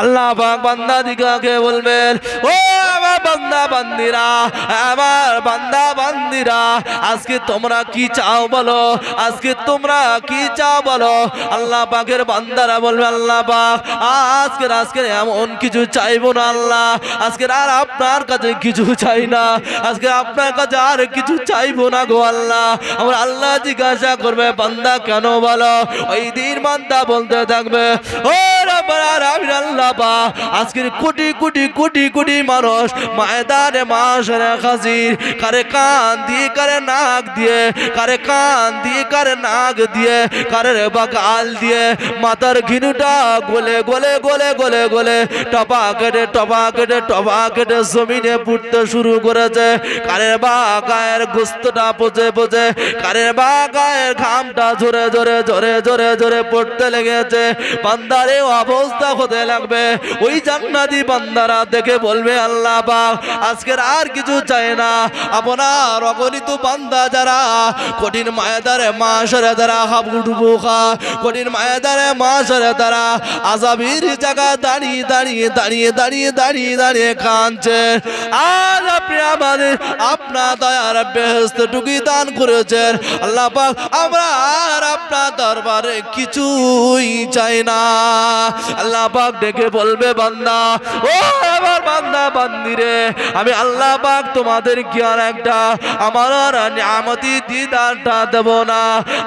আল্লাহ পাক বান্দা দিগাকে বলবেন, ও আমার বান্দা বান্দিরা, আমার বান্দা বান্দিরা, আজকে তোমরা কি চাও বলো? আজকে তোমরা কি চাও বলো? আল্লাহ পাকের বান্দারা বলবে, আল্লাহ পাক আজকে আজকে এমন কিছু চাইব না আল্লাহ আজকে আর আপনার কাছে কিছু চাই না, আজকে আপনার কাছে আর কিছু চাইব না গো আল্লাহ। আমার আল্লাহ জিজ্ঞাসা করবে, বান্দা কেন বলো? ওই দিন বান্দা বলতে থাকবে, ও মাথার ঘিনুটা গলে গলে গলে গলে গলে টপা কেটে টপা কেটে টপা কেটে জমিনে পুড়তে শুরু করেছে। কারের বা গায়ের গুস্তটা পচে পচে কারের বা গায়ের ঘামটা জোরে জোরে জোরে জোরে জোরে পড়তে লেগেছে। বান্দারে অবস্থা হতে লাগবে। ওই জান্নাতি বান্দারা দেখে বলবে, আল্লাহ পাক, আজকের আর কিছু চায় না। আপনার অগণিত বান্দা যারা কঠিন মায়াদারে মাসরে তারা হাবুডুবু খা, কঠিন মায়াদারে মাসরে তারা আজাবির জায়গা দাঁড়িয়ে দাঁড়িয়ে দাঁড়িয়ে দাঁড়িয়ে দাঁড়িয়ে দাঁড়িয়ে কাঁদছে আর আপনি আমাদের আপনার দয়ার বেহস্ত টুকি দান করেছেন। আল্লাহ পাক, আমরা আর আপনার দরবারে কিছুই চাই না। আল্লাহ পাক ডেকে বলবে, বান্দা, ও আমার বান্দা বান্দিরে আমি আল্লাহ পাক তোমাদের কি আর একটা, আমার নিয়ামতি দিদারটা দেব না,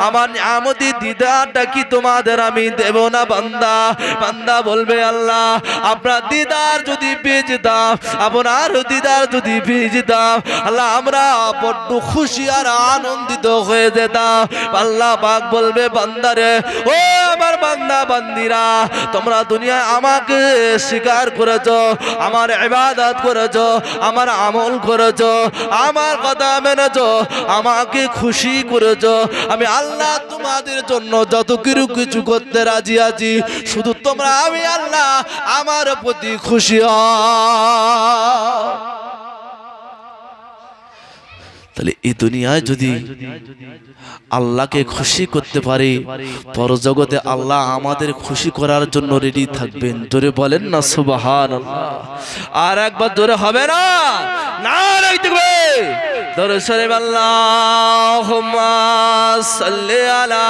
আমার নিয়ামতি দিদারটা কি তোমাদের আমি দেব না, বান্দা বান্দা বলবে, আল্লাহ, আপনার দিদার যদি পেয়ে যেতাম আপনার দিদার যদি পেয়ে যেতাম আল্লাহ, আমরা বড্ড খুশি আর আনন্দিত হয়ে যেতাম। আল্লাহ পাক বলবে বান্দারে ও আমার বান্দা বান্দিরা, তোমরা দুনিয়ায় আমাকে স্বীকার করেছ, আমার ইবাদত করেছ, আমার আমল করেছ, আমার কথা মেনেছো, আমাকে খুশি করেছ। আমি আল্লাহ তোমাদের জন্য যত কিছু কিছু করতে রাজি আছি, শুধু তোমরা, আমি আল্লাহ আমার প্রতি খুশি হও। তাহলে এই দুনিয়ায় যদি আল্লাহকে খুশি করতে পারি পরজগতে আল্লাহ আমাদের খুশি করার জন্য রেডি থাকবেন জোরে বলেন না সুবাহান আর একবার জোরে হবে না না রেডি থাকবে জোরে সরে আল্লাহ সাল্লি আলা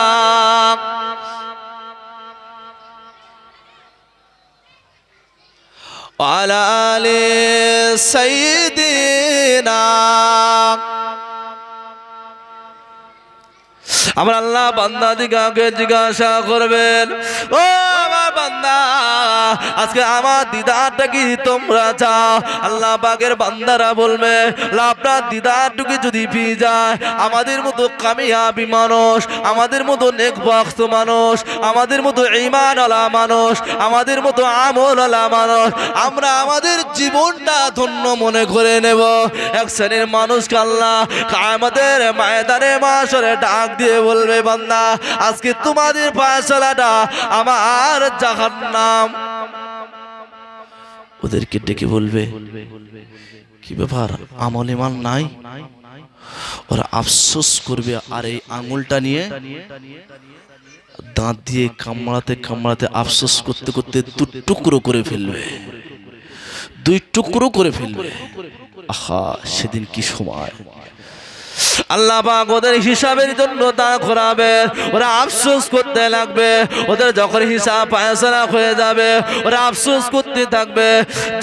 وعلى آل سيدنا আমার আল্লাহ বান্দা দিগাকে জিজ্ঞাসা করবেন। ও বান্দা আজকে আমার দিদারটা কি তোমরা চাও? আল্লাহ পাকের বান্দারা বলবে "আল্লাহ, আপনার দিদারটুকু যদি পেয়ে যায় আমাদের মতো কামিয়াবি মানুষ আমাদের মতো মানুষ আমাদের মতো ইমান আলা মানুষ আমাদের মতো আমল আলা মানুষ আমরা আমাদের জীবনটা ধন্য মনে করে নেব। এক শ্রেণির মানুষকে আল্লাহ আমাদের মায়েদারে মাসরে ডাক দিয়ে বলবে বান্দা আজকে তোমাদের পায়সালাটা আমার জাহান্নাম ওদেরকে ডেকে বলবে, কি ব্যাপার? আমল ইমান নাই? ওরা আফসোস করবে, আর এই আঙুলটা নিয়ে দাঁত দিয়ে কামড়াতে কামড়াতে আফসোস করতে করতে দু টুকরো করে ফেলবে। দুই টুকরো করে ফেলবে। আহা, সেদিন কি সময়? আল্লাহ পাক ওদের হিসাবের জন্য দাঁড় করাবে ওরা আফসোস করতে লাগবে, ওদের যখন হিসাব পায়সারা হয়ে যাবে, ওরা আফসোস করতে থাকবে।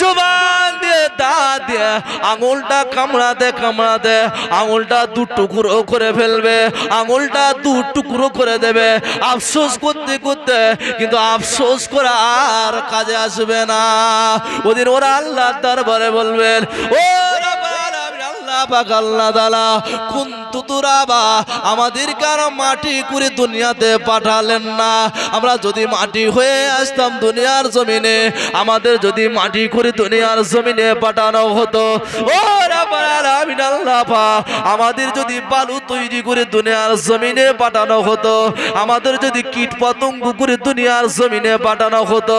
জবান দিয়ে দাঁত দিয়ে, আঙুলটা কামড়াতে কামড়াতে, আঙুলটা দু টুকরো করে ফেলবে, আঙুলটা দু টুকরো করে দেবে, আফসোস করতে করতে, কিন্তু আফসোস করা আর কাজে আসবে না। ওদিন ওরা আল্লাহ দরবারে বলবেন, ও রাব্বাল দালা আল্লাহ পাক আল্লাহ তাআলা কুনতু তুরাবা আমাদের কার মাটি করে দুনিয়াতে পাঠালেন না। আমরা যদি মাটি হয়ে আসতাম দুনিয়ার জমিনে, আমাদের যদি মাটি করে দুনিয়ার জমিনে পাঠানো হতো। ও আমাদের যদি বালু তৈরি করে দুনিয়ার জমিনে পাঠানো হতো, আমাদের যদি কীট পতঙ্গ করে দুনিয়ার জমিনে পাঠানো হতো,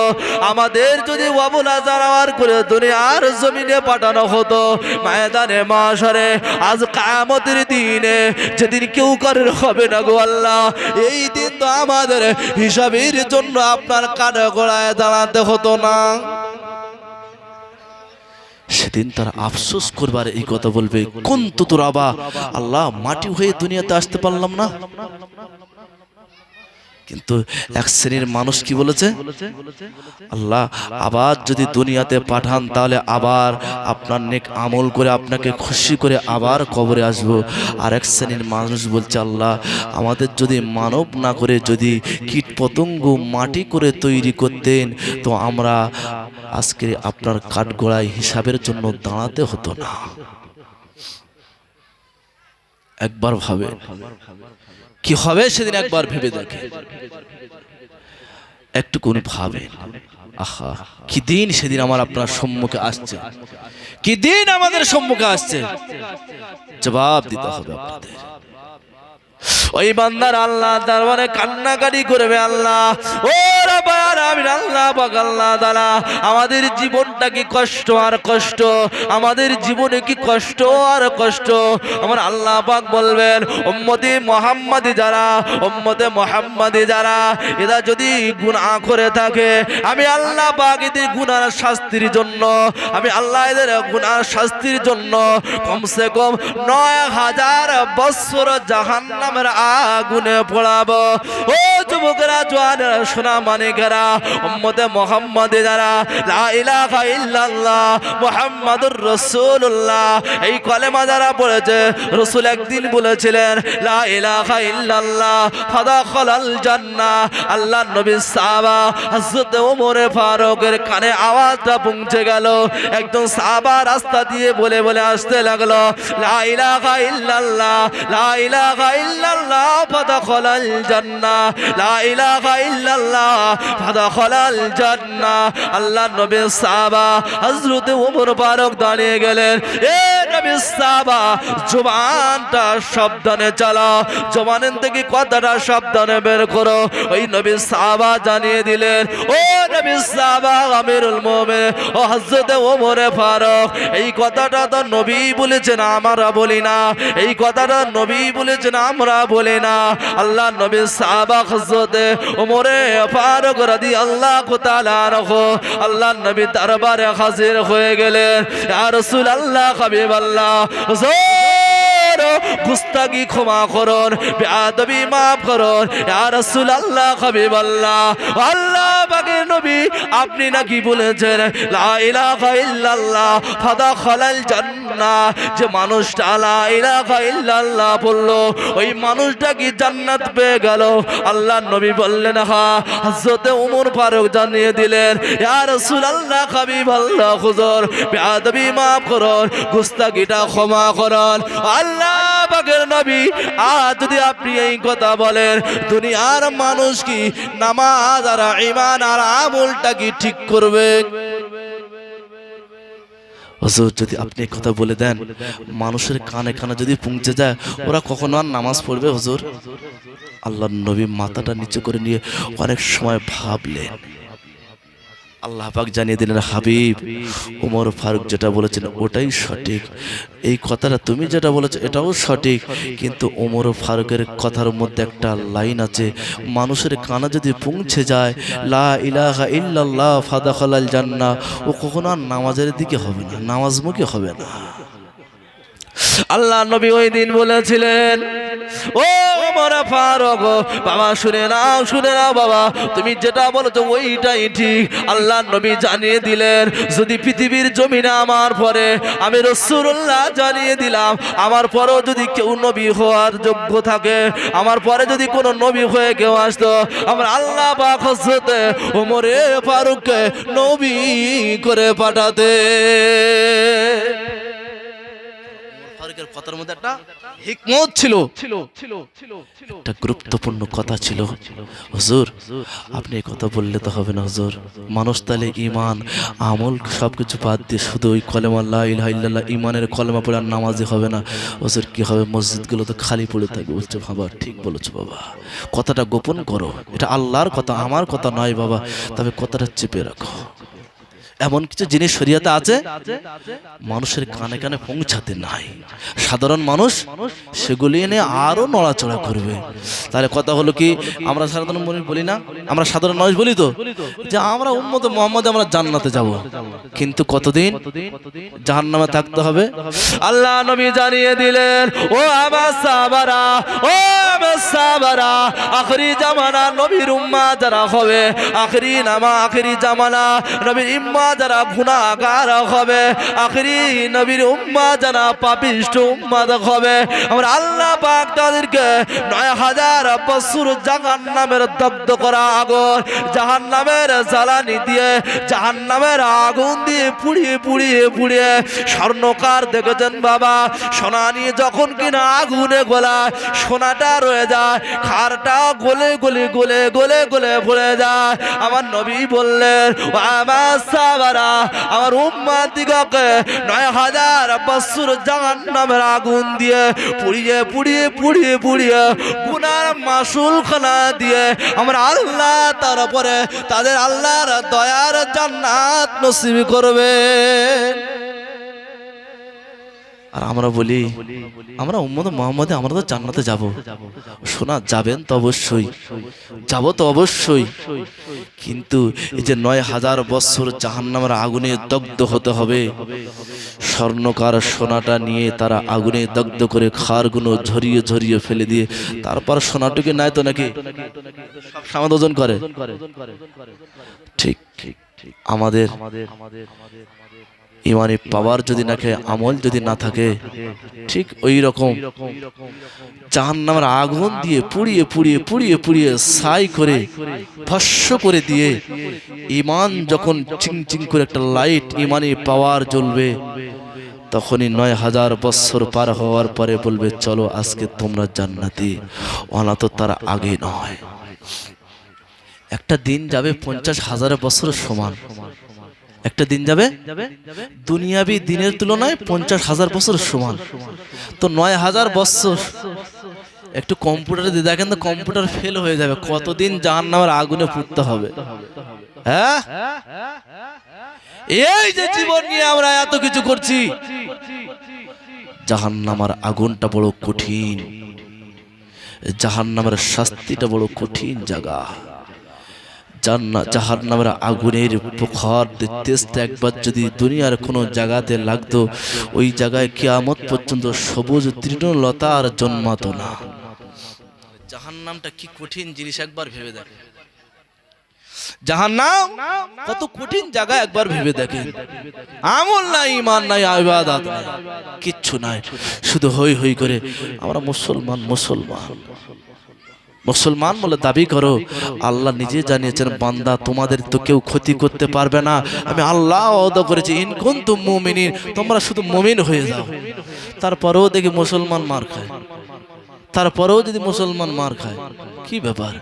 আমাদের যদি অবলা জানাওয়ার করে দুনিয়ার জমিনে পাঠানো হতো, ময়দানে মাসরে আজ কামতের দিনে যেদিন কেউ করে হবে না গো আল্লাহ, এই দিন তো আমাদের হিসাবের জন্য আপনার কানে গোড়ায় দাঁড়াতে হতো না। সেদিন তারা আফসোস করবার এই কথা বলবে কোন তো তোর আবা আল্লাহ, মাটি হয়ে দুনিয়াতে আসতে পারলাম না? কিন্তু এক শ্রেণির মানুষ কি বলেছে? আল্লাহ, আবার যদি দুনিয়াতে পাঠান, তাহলে আবার আপনার নেক আমল করে আপনাকে খুশি করে আবার কবরে আসব। আর এক শ্রেণির মানুষ বলছে, আল্লাহ, আমাদের যদি মানব না করে যদি কীট পতঙ্গ মাটি করে তৈরি করতেন, তো আমরা আজকে আপনার কাঠগোড়ায় হিসাবের জন্য দাঁড়াতে হতো না। একবার ভাবে কি হবে সেদিন একবার ভেবে দেখে। একটু কোন ভাবে আহা কি দিন সেদিন আমার আপনার সম্মুখে আসছে। কি দিন আমাদের সম্মুখে আসছে। জবাব দিতে হবে আপনাদের। ওই বান্দার আল্লাহ তারপরে কান্নাকাটি করবে আল্লাহ। ও আমাদের জীবনটা কি কষ্ট আর কষ্ট? আমাদের জীবনে কি কষ্ট আর কষ্ট? আমার আল্লাহ পাক বলবেন, উম্মতি মুহাম্মাদি যারা, উম্মতে মুহাম্মাদি যারা, এরা যদি গুনাহ করে থাকে, আমি আল্লাহ পাক এদের গুনার শাস্তির জন্য, আমি আল্লাহ এদের গুনার শাস্তির জন্য কমসে কম নয় হাজার বৎসর জাহান্নামের আগুনে পড়াবো। ও যুবকেরা, জোয়ানেরা, সোনা মানিকেরা, উম্মতে মোহাম্মদে যারা, লা ইলাহা ইল্লাল্লাহ, মুহাম্মাদুর রাসূলুল্লাহ, এই কলেমা যারা পড়েছে, রাসূল একদিন বলেছিলেন, লা ইলাহা ইল্লাল্লাহ, ফাদাখালাল জান্নাহ সাহাবা, হযরত ফারুকের কানে আওয়াজটা পৌঁছে গেল একদম সাহাবা রাস্তা দিয়ে বলে বলে আসতে লাগল, লা ইলাহা ইল্লাল্লাহ, লা ইলাহা ইল্লাল্লাহ, ফাদাখালাল জান্নাহ, লা ইলাহা ইল্লাল্লাহ ফাদাখালাল জান্নাহ। আল্লাহ নবী সাহাবা হযরত ওমর ফারুক দাঁড়িয়ে গেলেন। এ জবানটা সাবধানে চালাও জবানের থেকে কথাটা সাবধানে বের করো। ওই নবী সাহাবা জানিয়ে দিলেন, ও নবী সাহাবা, আমিরুল মুমিন ও হযরত ওমর ফারুক, এই কথাটা তো নবী বলেছেন, আমরা বলি না। এই কথাটা নবী বলেছেন, আমরা বলি না। আল্লাহ নবী সাহাবা হযরত ওমরে ফারুক রাদিয়াল্লাহু তাআলা আনহু, আল্লাহ নবী দরবারে হাজির হয়ে গেলেন। ইয়া রাসূলুল্লাহ, হাবিবাল্লাহ হুজুর গুস্তাগি ক্ষমা করুন, বেআদবি মাফ করুন। ইয়া রাসূলুল্লাহ, হাবিবাল্লাহ। আল্লাহ পাকের নবী, আপনি নাকি বলেছেন, লা ইলাহা ইল্লাল্লাহ, ফাদাখালাল জান্নাহ যে মানুষটা, লা ইলাহা ইল্লাল্লাহ বলল, ওই মানুষটা কি জান্নাত পেয়ে গেল? আল্লাহ নবী বললেন, হা। হযরতে ওমর ফারুক জানিয়ে দিলেন, ইয়া রাসূলুল্লাহ হাবিবাল্লাহ, হুজুর বেয়াদবি মাফ করুন, গুস্তাগিটা ক্ষমা করুন। আল্লাহ পাকের নবী আজ যদি আপনি এই কথা বলেন, দুনিয়ার মানুষ কি নামাজ আর ইমান আর আমলটা কি ঠিক করবে? হুজুর, যদি আপনি কথা বলে দেন, মানুষের কানে কানে যদি পৌঁছে যায়, ওরা কখনো আর নামাজ পড়বে হজুর? আল্লাহ নবী মাথাটা নিচু করে নিয়ে অনেক সময় ভাবলেন। আল্লাহ পাক জানিয়ে দিলেন, হাবিব ওমর ফারুক যেটা বলেছেন ওটাই সঠিক। এই কথাটা তুমি যেটা বলেছ এটাও সঠিক। কিন্তু ওমর ফারুকের কথার মধ্যে একটা লাইন আছে, মানুষের কানা যদি পৌঁছে যায়, লা ইলাহা ইল্লাল্লাহ ফাদাখালাল জান্নাহ, ও কখনো আর নামাজের দিকে হবে না, নামাজমুখী হবে না। আল্লাহ নবী ওই দিন বলেছিলেন, ও মোরা ফারুক বাবা, শুনে নাও শুনে নাও বাবা। তুমি যেটা বলেছ ওইটাই ঠিক। আল্লাহ নবী জানিয়ে দিলেন, যদি পৃথিবীর জমিনে আমার পরে, আমি রসুল্লাহ জানিয়ে দিলাম, আমার পরেও যদি কেউ নবী হওয়ার যোগ্য থাকে, আমার পরে যদি কোনো নবী হয়ে কেউ আসতো, আমার আল্লাহ হজরতে ওমরে ফারুককে নবী করে পাঠাতে কথার মধ্যে একটা হিকমত ছিল। একটা গুরুত্বপূর্ণ কথা ছিল। হুজুর, আপনি এই কথা বললে তো হবে না হুজুর। মানুষ তাহলে ইমান আমল সবকিছু বাদ দিয়ে শুধু ওই কলেমা ইল্লাল্লাহ ইমানের কলেমা পড়ে আর নামাজি হবে না। হুজুর, কি হবে? মসজিদগুলো তো খালি পড়ে থাকবে। বলছে বাবা, ঠিক বলেছ বাবা। কথাটা গোপন করো। এটা আল্লাহর কথা, আমার কথা নয় বাবা। তবে কথাটা চেপে রাখো। এমন কিছু জিনিস শরীয়তে আছে? মানুষের কানে কানে পৌঁছাতে নাই। সাধারণ মানুষ সেগুলি এনে আরও নড়াচড়া করবে। তাহলে কথা হলো কি, আমরা সাধারণ মানুষ বলি না? আমরা সাধারণ মানুষ বলি তো? যে আমরা উম্মত মোহাম্মদ, আমরা জান্নাতে যাব। কিন্তু কতদিন? জাহান্নামে থাকতে হবে। আল্লাহ নবী জানিয়ে দিলেন, ও আমার সাহাবারা, ও জামানা নবীর উম্মা যারা হবে জামানা হবে, আখরি নবীর উম্মা যারা আল্লাহ নয় হাজার বছর জাহান্নামের দগ্ধ করা জাহান্নামের জ্বালানি দিয়ে, জাহান্নামের আগুন দিয়ে পুড়িয়ে পুড়িয়ে পুড়িয়ে স্বর্ণকার দেখেছেন বাবা। সোনা নিয়ে যখন কিনা আগুনে গোলা সোনাটা রয়ে যায়। খারটা গলে গলে গলে গলে গলে পড়ে যায়। আমার নবী বললেন, "ও আমার সাহাবারা আমার নয় হাজার বছর জাহান্নামের আগুন দিয়ে পুড়িয়ে পুড়িয়ে পুড়িয়ে পুড়িয়ে গুনার মাসুল খানা দিয়ে আমার আল্লাহ তার উপরে তাদের আল্লাহর দয়ার জান্নাত নসিব করবে আর আমরা বলি, আমরা উম্মদ মোহাম্মদে আমরা তো জান্নাতে যাব। শোনা যাবেন তো অবশ্যই, যাব তো অবশ্যই। কিন্তু এই যে নয় হাজার বছর জাহান্নামের আগুনে দগ্ধ হতে হবে, স্বর্ণকার সোনাটা নিয়ে তারা আগুনে দগ্ধ করে খারগুলো ঝরিয়ে ঝরিয়ে ফেলে দিয়ে, তারপর সোনাটুকে নেয় তো নাকি? সামাদ ওজন করে। ঠিক ঠিক ঠিক। আমাদের ইমানি পাওয়ার যদি নাকি আমল যদি না থাকে, ঠিক ওই রকম জাহান্নামের আগুন দিয়ে পুড়িয়ে পুড়িয়ে পুড়িয়ে পুড়িয়ে সাই করে ভস্য করে দিয়ে ইমান যখন চিং চিং করে একটা লাইট ইমানি পাওয়ার জ্বলবে, তখনই নয় হাজার বৎসর পার হওয়ার পরে বলবে, চলো আজকে তোমরা জান্নাতি। অনাথ তার আগে নয়। একটা দিন যাবে পঞ্চাশ হাজার বছরের সমান। একটা দিন যাবে দুনিয়াবি দিনের তুলনায় পঞ্চাশ হাজার বছর সমান। তো নয় হাজার বছর। একটু কম্পিউটারে দিয়ে দেখেন তো কম্পিউটার ফেল হয়ে যাবে। কতদিন জাহান নামের আগুনে ফুটতে হবে? হ্যাঁ? এই যে জীবন নিয়ে আমরা এত কিছু করছি। জাহান নামার আগুনটা বড় কঠিন। জাহান নামের শাস্তিটা বড় কঠিন জায়গা। জান্নাত, জাহান্নামের আগুনের প্রখর তেজটা একবার যদি দুনিয়ার কোনো জায়গাতে লাগতো, ওই জায়গায় কিয়ামত পর্যন্ত সবুজ তৃণলতা আর জন্মাতো না। জাহান্নামটা কি কঠিন জিনিস একবার ভেবে দেখে? জাহান্নাম কত কঠিন জায়গা একবার ভেবে দেখেন আমল নাই ইমান নাই, ইবাদত নাই, কিচ্ছু নাই। শুধু হই হই করে, আমরা মুসলমান মুসলমান। মুসলমান বলে দাবি করো, আল্লাহ নিজে জানিয়েছেন, বান্দা, তোমাদের তো কেউ ক্ষতি করতে পারবে না। আমি আল্লাহ অদা করেছি ইনকুন তো মুমিনিন তোমরা শুধু মুমিন হয়ে যাও। তারপরেও দেখি মুসলমান মার খায়। তারপরেও যদি মুসলমান মার খায়, কি ব্যাপার?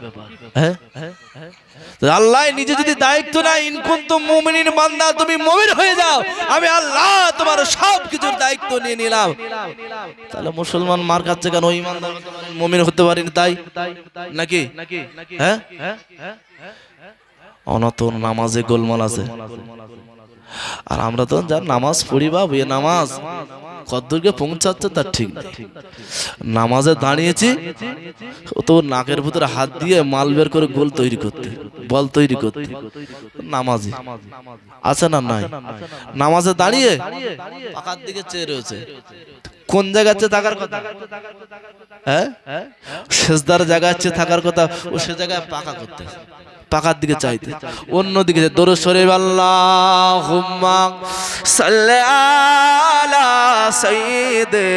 হ্যাঁ? আল্লাহ নিজে যদি দায়িত্ব না ইনকুন তো মোমিনীর বান্দা তুমি মোমিন হয়ে যাও। আমি আল্লাহ তোমার সব কিছুর দায়িত্ব নিয়ে নিলাম। তাহলে মুসলমান মার কাছে কেন ইমানদার মোমিন হতে পারেন তাই? নাকি? হ্যাঁ? অনাতন নামাজে গোলমাল আছে। আর আমরা তো যার নামাজ পড়ি বা এ নামাজ। কদ্দূরকে পৌঁছাচ্ছে, তার ঠিক নামাজে দাঁড়িয়েছি, তো নাকের ভিতরে হাত দিয়ে মাল বের করে গোল তৈরি করতে, বল তৈরি করতে। নামাজি। আছে না নাই? নামাজে দাঁড়িয়ে পাকার দিকে চেয়ে রয়েছে। কোন জায়গাতে থাকার কথা? হ্যাঁ? শেষদার জায়গা হচ্ছে থাকার কথা, ও সে জায়গায় পাকা করতে। পাকার দিকে চাইতে। অন্য দিকে দরু সরে আল্লাহ হুম্মা আলা সাইয়্যিদে